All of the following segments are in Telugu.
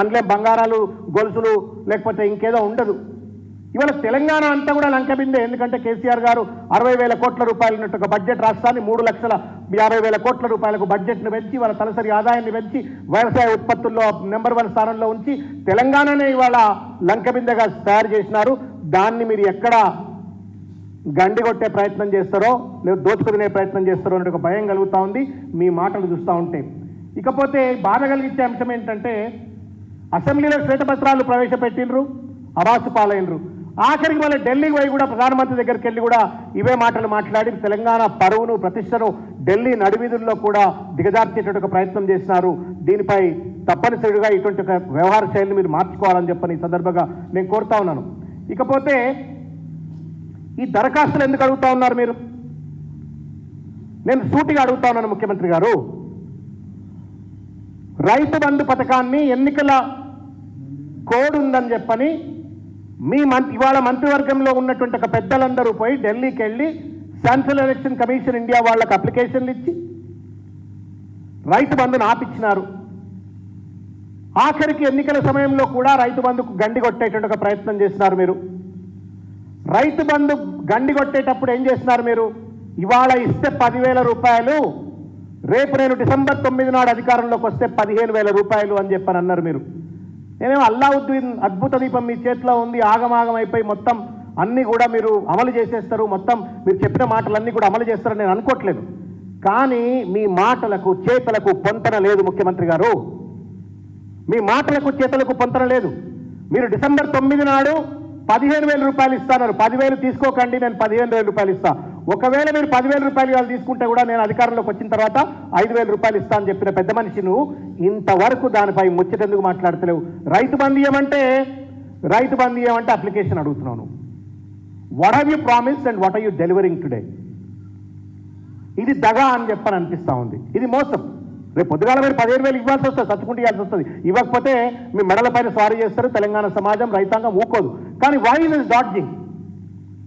అందులో బంగారాలు గొలుసులు లేకపోతే ఇంకేదో ఉండదు. ఇవాళ తెలంగాణ అంతా కూడా లంకబిందే ఎందుకంటే కేసీఆర్ గారు అరవై వేల కోట్ల రూపాయలు ఉన్నట్టు ఒక బడ్జెట్ రాష్ట్రాన్ని మూడు లక్షల యాభై వేల కోట్ల రూపాయలకు బడ్జెట్ను పెంచి వాళ్ళ తలసరి ఆదాయాన్ని పెంచి వ్యవసాయ ఉత్పత్తుల్లో నెంబర్ వన్ స్థానంలో ఉంచి తెలంగాణనే ఇవాళ లంకబిందగా తయారు చేసినారు. దాన్ని మీరు ఎక్కడ గండి కొట్టే ప్రయత్నం చేస్తారో లేదా దోచుకునే ప్రయత్నం చేస్తారో అనే ఒక భయం కలుగుతూ ఉంది. మీ మాటలు చూస్తూ ఉంటే. ఇకపోతే బాధ కలిగించే అంశం ఏంటంటే అసెంబ్లీలో శ్వేతపత్రాలు ప్రవేశపెట్టినరు అవాసు పాలైనరు ఆఖరికి మళ్ళీ ఢిల్లీకి పోయి కూడా ప్రధానమంత్రి దగ్గరికి వెళ్ళి కూడా ఇవే మాటలు మాట్లాడి తెలంగాణ పరువును ప్రతిష్టను ఢిల్లీ నడివీధుల్లో కూడా దిగజార్చేటటువంటి ప్రయత్నం చేసినారు. దీనిపై తప్పనిసరిగా ఇటువంటి ఒక వ్యవహార శైలిని మీరు మార్చుకోవాలని చెప్పని ఈ సందర్భంగా నేను కోరుతా ఉన్నాను. ఇకపోతే ఈ దరఖాస్తులు ఎందుకు అడుగుతా ఉన్నారు మీరు? నేను సూటిగా అడుగుతా ఉన్నాను ముఖ్యమంత్రి గారు. రైతు బంధు పథకాన్ని ఎన్నికల కోడ్ ఉందని చెప్పని మీ మంత్రి ఇవాళ మంత్రివర్గంలో ఉన్నటువంటి ఒక పెద్దలందరూ పోయి ఢిల్లీకి వెళ్ళి సెంట్రల్ ఎలక్షన్ కమిషన్ ఇండియా వాళ్ళకి అప్లికేషన్లు ఇచ్చి రైతు బంధును ఆపిచ్చినారు. ఆఖరికి ఎన్నికల సమయంలో కూడా రైతు బంధుకు గండి కొట్టేటువంటి ఒక ప్రయత్నం చేసినారు మీరు. రైతు బంధు గండి కొట్టేటప్పుడు ఏం చేస్తున్నారు మీరు? ఇవాళ ఇస్తే పదివేల రూపాయలు రేపు నేను డిసెంబర్ తొమ్మిది నాడు అధికారంలోకి వస్తే పదిహేను వేల రూపాయలు అని చెప్పని అన్నారు మీరు. నేనేమో అల్లావుద్దీన్ అద్భుత దీపం మీ చేతిలో ఉంది ఆగమాగం అయిపోయి మొత్తం అన్నీ కూడా మీరు అమలు చేసేస్తారు మొత్తం మీరు చెప్పిన మాటలన్నీ కూడా అమలు చేస్తారని నేను అనుకోవట్లేదు. కానీ మీ మాటలకు చేతలకు పొంతన లేదు ముఖ్యమంత్రి గారు. మీ మాటలకు చేతలకు పొంతన లేదు. మీరు డిసెంబర్ తొమ్మిది నాడు పదిహేను వేల రూపాయలు ఇస్తాన్నారు పదివేలు తీసుకోకండి నేను పదిహేను వేల రూపాయలు ఇస్తాను ఒకవేళ మీరు పదివేల రూపాయలు ఇవాళ తీసుకుంటే కూడా నేను అధికారంలోకి వచ్చిన తర్వాత ఐదు వేల రూపాయలు ఇస్తాను చెప్పిన పెద్ద మనిషి నువ్వు ఇంతవరకు దానిపై ముచ్చటెందుకు మాట్లాడతలేవు? రైతు బంధు అంటే రైతు బంధు అంటే అప్లికేషన్ అడుగుతున్నాను what are you promise and what are you delivering today ఇది దగా అని చెప్పని అనిపిస్తూ ఉంది. ఇది మోసం. రేపు పొద్దుగాల మీరు పదిహేను వేలు ఇవ్వాల్సి వస్తుంది చచ్చుకుంటూ ఇవ్వాల్సి వస్తుంది. ఇవ్వకపోతే మీ మెడల పైన స్వారీ చేస్తారు తెలంగాణ సమాజం రైతాంగం ఊకోదు. కానీ వై ఇస్ డాడ్జింగ్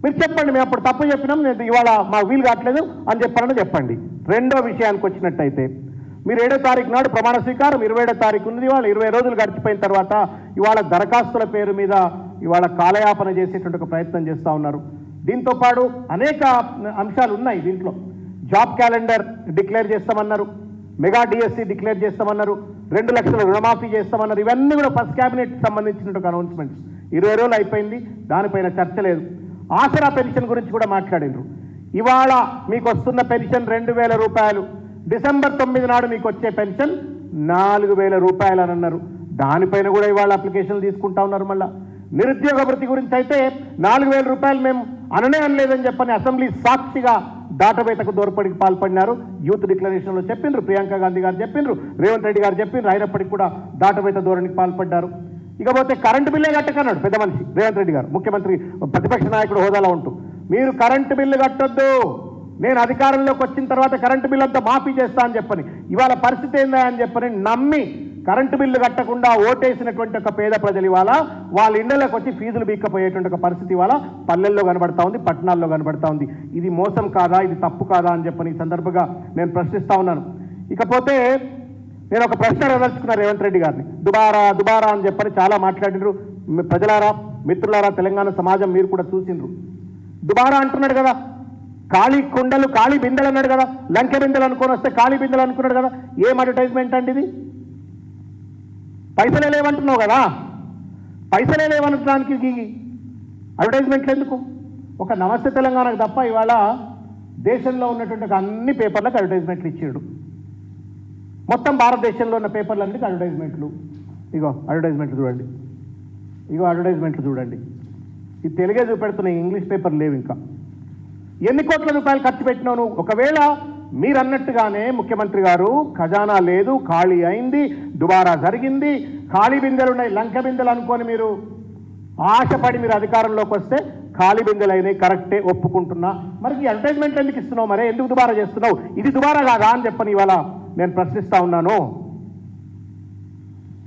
మీరు చెప్పండి మేము అప్పుడు తప్పు చెప్పినాం నేను ఇవాళ మా వీలు కావట్లేదు అని చెప్పాలని చెప్పండి. రెండో విషయానికి వచ్చినట్టయితే మీరు ఏడో తారీఖు నాడు ప్రమాణ స్వీకారం ఇరవై ఏడో తారీఖు ఉంది ఇవాళ ఇరవై రోజులు గడిచిపోయిన తర్వాత ఇవాళ దరఖాస్తుల పేరు మీద ఇవాళ కాలయాపన చేసేటువంటి ఒక ప్రయత్నం చేస్తూ ఉన్నారు. దీంతో పాటు అనేక అంశాలు ఉన్నాయి దీంట్లో. జాబ్ క్యాలెండర్ డిక్లేర్ చేస్తామన్నారు మెగా డిఎస్సి డిక్లేర్ చేస్తామన్నారు రెండు లక్షల రుణమాఫీ చేస్తామన్నారు ఇవన్నీ కూడా ఫస్ట్ క్యాబినెట్ సంబంధించినటువంటి అనౌన్స్మెంట్స్. ఇరవై రోజులు అయిపోయింది దానిపైన చర్చ లేదు. ఆసరా పెన్షన్ గురించి కూడా మాట్లాడిండ్రు ఇవాళ మీకు వస్తున్న పెన్షన్ రెండు వేల రూపాయలు. డిసెంబర్ తొమ్మిది నాడు మీకు వచ్చే పెన్షన్ నాలుగు వేల రూపాయలు అని అన్నారు. దానిపైన కూడా ఇవాళ అప్లికేషన్లు తీసుకుంటా ఉన్నారు మళ్ళా. నిరుద్యోగ భృతి గురించి అయితే నాలుగు వేల రూపాయలు మేము అననే అనలేదని చెప్పని అసెంబ్లీ సాక్షిగా దాటవేతకు దోర్పడికి పాల్పడినారు. యూత్ డిక్లరేషన్లో చెప్పిండ్రు. ప్రియాంక గాంధీ గారు చెప్పిండ్రు. రేవంత్ రెడ్డి గారు చెప్పిండ్రు. అయినప్పటికీ కూడా దాటవేత ధోరణికి పాల్పడ్డారు. ఇకపోతే కరెంటు బిల్లే కట్టకన్నాడు పెద్ద మనిషి రేవంత్ రెడ్డి గారు. ముఖ్యమంత్రి ప్రతిపక్ష నాయకుడు హోదాలో ఉంటూ. మీరు కరెంటు బిల్లు కట్టొద్దు. నేను అధికారంలోకి వచ్చిన తర్వాత కరెంటు బిల్లు అంతా మాఫీ చేస్తా అని చెప్పని ఇవాళ పరిస్థితి ఏందా అని చెప్పని నమ్మి కరెంటు బిల్లు కట్టకుండా ఓటేసినటువంటి ఒక పేద ప్రజలు ఇవాళ వాళ్ళ ఇళ్ళలోకి వచ్చి ఫీజులు బీక్కపోయేటువంటి ఒక పరిస్థితి ఇవాళ పల్లెల్లో కనబడతా ఉంది పట్టణాల్లో కనబడతా ఉంది. ఇది మోసం కాదా? ఇది తప్పు కాదా అని చెప్పని ఈ సందర్భంగా నేను ప్రశ్నిస్తా ఉన్నాను. ఇకపోతే నేను ఒక ప్రశ్న అడగదలుచుకున్నా రేవంత్ రెడ్డి గారిని. దుబారా దుబారా అని చెప్పని చాలా మాట్లాడినరు. ప్రజలారా మిత్రులారా తెలంగాణ సమాజం మీరు కూడా చూసిండ్రు. దుబారా అంటున్నాడు కదా. ఖాళీ కుండలు ఖాళీ బిందెలు అన్నాడు కదా. లంకె బిందెలు అనుకొని వస్తే ఖాళీ బిందెలు అనుకున్నాడు కదా. ఏం అడ్వర్టైజ్మెంట్ అండి ఇది? పైసలే లేవంటున్నావు కదా. పైసలే లేవనడానికి అడ్వర్టైజ్మెంట్లు ఎందుకు? ఒక నమస్తే తెలంగాణకు తప్ప ఇవాళ దేశంలో ఉన్నటువంటి అన్ని పేపర్లకు అడ్వర్టైజ్మెంట్లు ఇచ్చాడు. మొత్తం భారతదేశంలో ఉన్న పేపర్లన్నిటికీ అడ్వర్టైజ్మెంట్లు ఇగో అడ్వర్టైజ్మెంట్లు చూడండి. ఇగో అడ్వర్టైజ్మెంట్లు చూడండి. ఇది తెలుగే చూపెడుతున్నాయి ఇంగ్లీష్ పేపర్ లేవు ఇంకా. ఎన్ని కోట్ల రూపాయలు ఖర్చు పెట్టినావు నువ్వు ఒకవేళ మీరన్నట్టుగానే ముఖ్యమంత్రి గారు ఖజానా లేదు ఖాళీ అయింది దుబారా జరిగింది ఖాళీ బిందెలు ఉన్నాయి లంక బిందెలు అనుకొని మీరు ఆశపడి మీరు అధికారంలోకి వస్తే ఖాళీ బిందెలు అయినాయి కరెక్టే ఒప్పుకుంటున్నా. మరి ఈ అడ్వర్టైజ్మెంట్ ఎందుకు ఇస్తున్నావు? మరే ఎందుకు దుబారా చేస్తున్నావు? ఇది దుబారా కాదా అని చెప్పని ఇవాళ నేను ప్రశ్నిస్తా ఉన్నాను.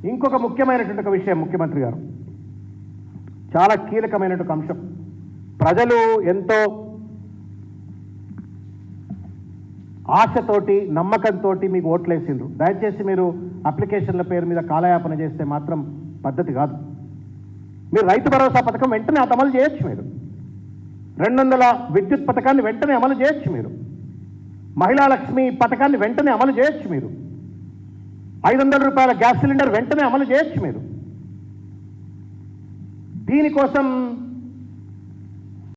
ఇంకొక ముఖ్యమైనటువంటి ఒక విషయం ముఖ్యమంత్రి గారు. చాలా కీలకమైనటువంటి అంశం. ప్రజలు ఎంతో ఆశతోటి నమ్మకంతో మీకు ఓట్లేసిండ్రు. దయచేసి మీరు అప్లికేషన్ల పేరు మీద కాలయాపన చేస్తే మాత్రం పద్ధతి కాదు. మీరు రైతు భరోసా పథకం వెంటనే అమలు చేయొచ్చు మీరు. రెండు వందల విద్యుత్ పథకాన్ని వెంటనే అమలు చేయొచ్చు మీరు. మహిళా లక్ష్మి పథకాన్ని వెంటనే అమలు చేయొచ్చు మీరు. ఐదు వందల రూపాయల గ్యాస్ సిలిండర్ వెంటనే అమలు చేయొచ్చు మీరు. దీనికోసం